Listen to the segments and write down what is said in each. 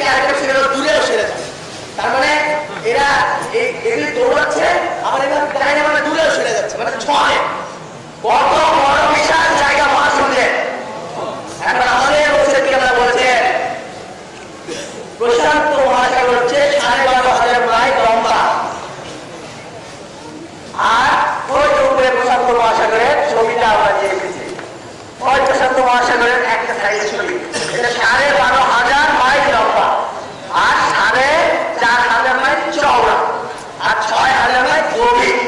থেকে আরেকটা বিষয় দূরেও সেরে যায় তার মানে এরা এগুলি দৌড়াচ্ছে, আবার এবার ডাইনে মানে দূরেও সরে যাচ্ছে। মানে ছয়। কত বড় বিশাল জায়গা মহাশূন্যে এখন আমাদের ওষুধ আমরা বলছেন প্রশান্ত মহাসাগর হচ্ছে সাড়ে বারো হাজার মাইল লম্বা আর ওই যে উপরে প্রশান্ত মহাসাগরের ছবিটা আমরা দিয়ে এসেছি ওই প্রশান্ত মহাসাগরের একটা সাইজ ছবি এটা সাড়ে বারো হাজার মাইল লম্বা আর সাড়ে চার হাজার মাইল চওড়া আর ছয় হাজার মাইল গভীর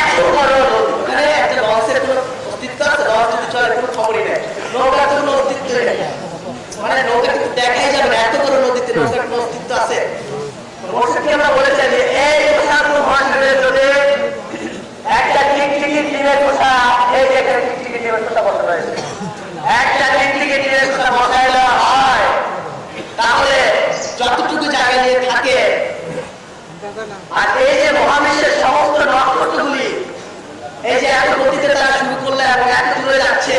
এত বড় নদী। ওখানে একটা লঞ্চের কোনো অস্তিত্ব আছে লঞ্চ যদি চলে কোনো খবরই নেই নৌকার তো কোনো অস্তিত্বই নেই মানে নৌকা কিন্তু দেখাই যাবে না এত বড় নদীতে নৌকার কোনো অস্তিত্ব আছে আমরা বলেছেন এই একটা টিকটিকি ডিমের খোসা এই এখানে টিকটিকি ডিমের খোসা বসানো হয়েছে। একটা টিকটিকি ডিমের খোসা বসাই হয়। তাহলে যতটুকু জায়গা নিয়ে থাকে, আর এই যে মহাবিশ্বের সমস্ত নক্ষত্রগুলি, এই যে এত গতিতে তারা শুরু করল এবং এত দূরে যাচ্ছে,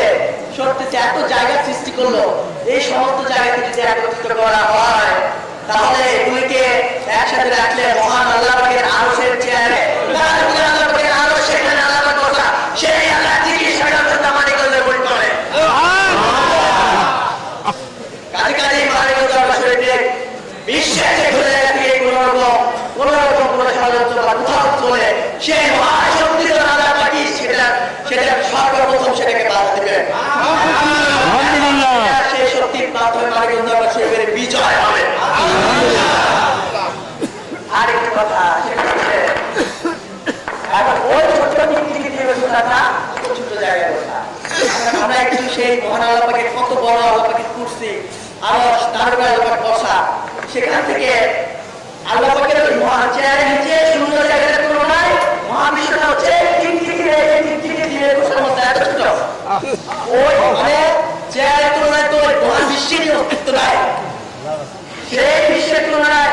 সত্যি এত জায়গা সৃষ্টি করল, এই সমস্ত জায়গাকে যদি একত্রিত করা হয় তাহলে এগুলিকে একসাথে রাখলে মহান আল্লাহ পাকের আরশের চেয়ারে আল্লাহ পাকের আরশ সেখানে আল্লাহ পাক বসা সেই আল্লাহ ঠিকই স্বাধীনতা মানি করলে বলি করে কাজে কাজে মানিকগঞ্জ শরীরে বিশ্বের যে ঘুরে গিয়ে কোনো রকম কোনো রকম কোনো ষড়যন্ত্র বা কোথাও চলে সেই মহাশক্তি আল্লাহ পাকি সেটা সেটা সর্বপ্রথম সেটাকে বাধা দেবে সেই শক্তির মাধ্যমে মানিকগঞ্জ শরীরের বিজয় হবে আরেকটি কথা সেটা হচ্ছে এখন ওই ছোট টিকটিকি দিয়ে কথাটা ছোট ছোট জায়গায় কথা আমরা একটু সেই মহান আল্লাপাকে কত বড় আল্লাপাকে করছি আরও তার উপরে আল্লাপাক বসা। সেখান থেকে আল্লাপাকের ওই মহা চেয়ারের নিচে, সুন্দর জায়গার তুলনায় মহাবিশ্বটা হচ্ছে টিকটিকি টিকটিকি দিয়ে বসার মতো এত ছোট। ওই মানে চেয়ারের তুলনায় তো ওই অস্তিত্ব নাই। সেই বিশ্বের তুলনায়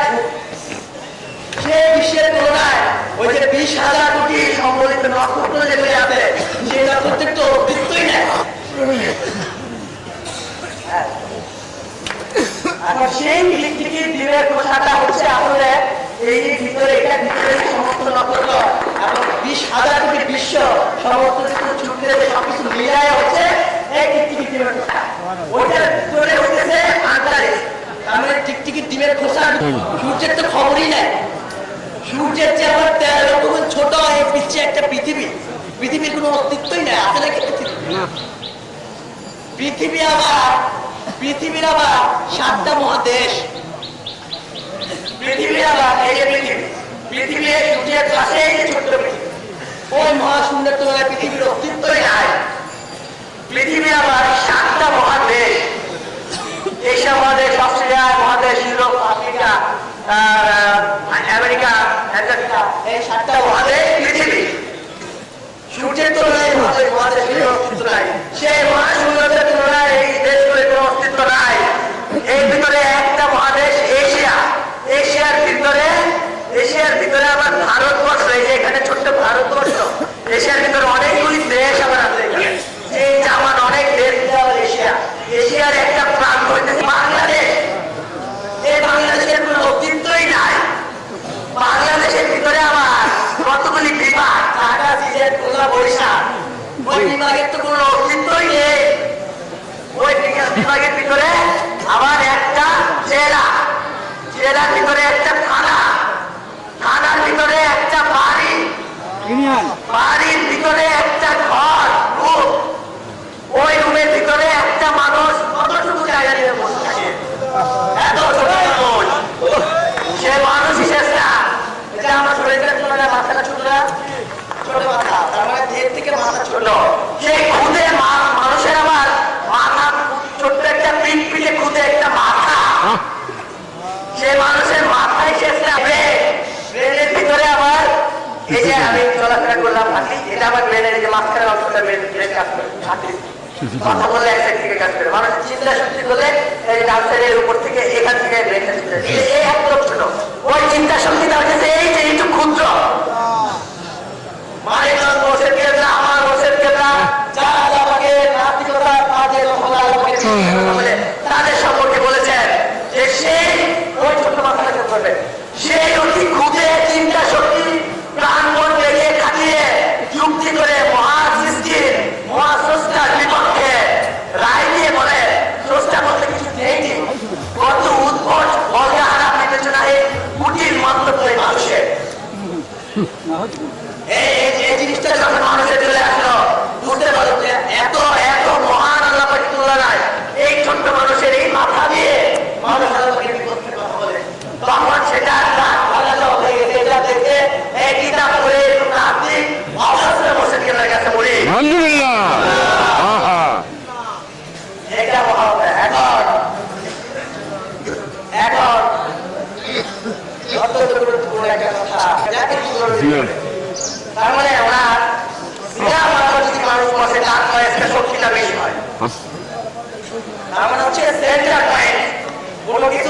সেই বিশ্বের তুলনায় ওই যে বিশ হাজার কোটি সম্বলিত নক্ষত্র যেগুলি আছে সেই নক্ষত্রের তো অস্তিত্বই নেই হ্যাঁ। এখন সেই আসলে মানে সূর্যের তো খবরই নেই। সূর্যের চেয়ে আবার তেরো গুণ ছোট এই পিছিয়ে একটা পৃথিবী। পৃথিবীর কোনো অস্তিত্বই নেই নাকি পৃথিবী? পৃথিবী আবার, পৃথিবীর আবার সাতটা মহাদেশ। পৃথিবী সাতটা মহাদেশ। এশিয়া মহাদেশ, অস্ট্রেলিয়া মহাদেশ, ইউরোপ, আফ্রিকা আমেরিকা এই সাতটা মহাদেশ পৃথিবী। সূর্যের তুলনায় মহাদেশ মহাদেশের অস্তিত্ব নাই সেই মহাশূন্যতের তুলনায় এই দেশগুলির কোনো অস্তিত্ব নাই এর ভিতরে একটা মহাদেশ এশিয়া এশিয়ার ভিতরে এশিয়ার ভিতরে আবার ভারতবর্ষ এই যে এখানে ছোট্ট ভারতবর্ষ এশিয়ার ভিতরে অনেকগুলি দেশ আবার আছে। এই আমার অনেক দেশ এশিয়া। এশিয়ার একটা প্রান্ত হইতেছে বাংলাদেশ। এই বাংলাদেশের কোনো অস্তিত্বই নাই। বাংলাদেশের ভিতরে আবার কতগুলি বিভাগ? ঢাকা, সিলেট, খুলনা, বরিশাল। ওই বিভাগের তো কোনো অস্তিত্বই নেই। ওই বিভাগ- বিভাগের ভিতরে আবার একটা জেলা। জেলার ভিতরে একটা থানা। থানার ভিতরে বাড়ির ভিতরে একটা ঘর। এই যে মাঝখানে অংশটা কথা বললে এক থেকে কাজ করে। মানুষ চিন্তা শক্তি করলে এই ডান উপর থেকে এখান থেকে এই এক লক্ষণ। ওই চিন্তা শক্তি তার কাছে এই যে একটু ক্ষুদ্র। তাদের সম্পর্কে বলেছেন যে সেই ওই ছোট মাথাটা করবে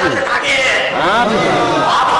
아버지. 아버지.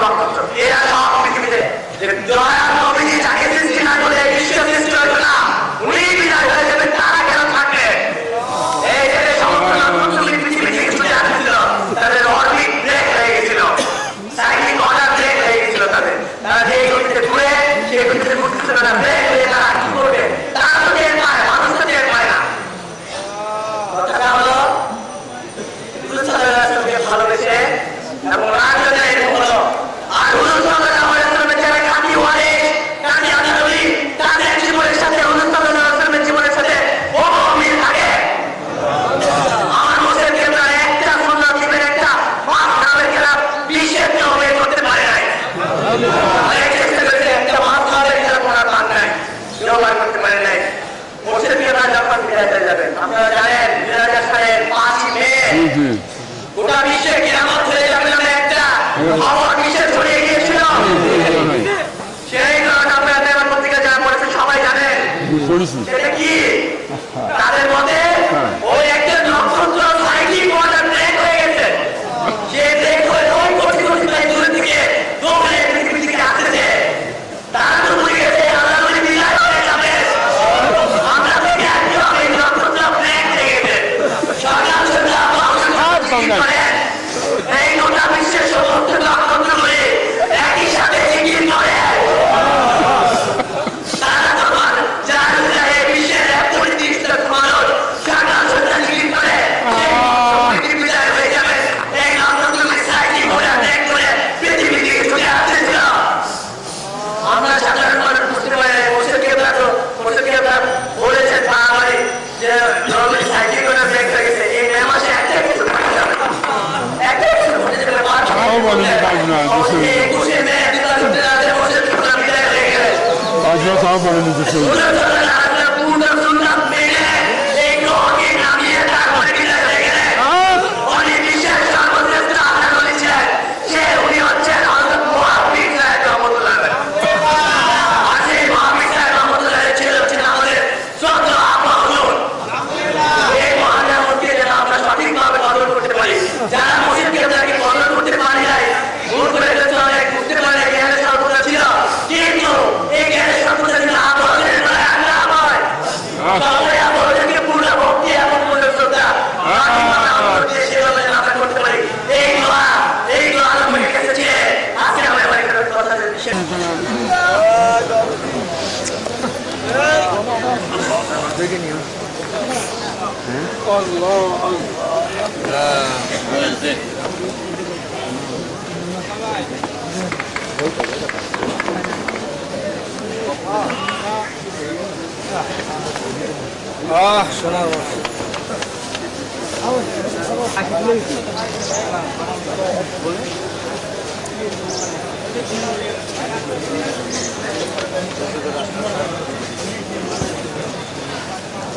গোটা বিশ্বের হয়ে যাবে না একটা হ্যাঁ। to الله الله آه شنو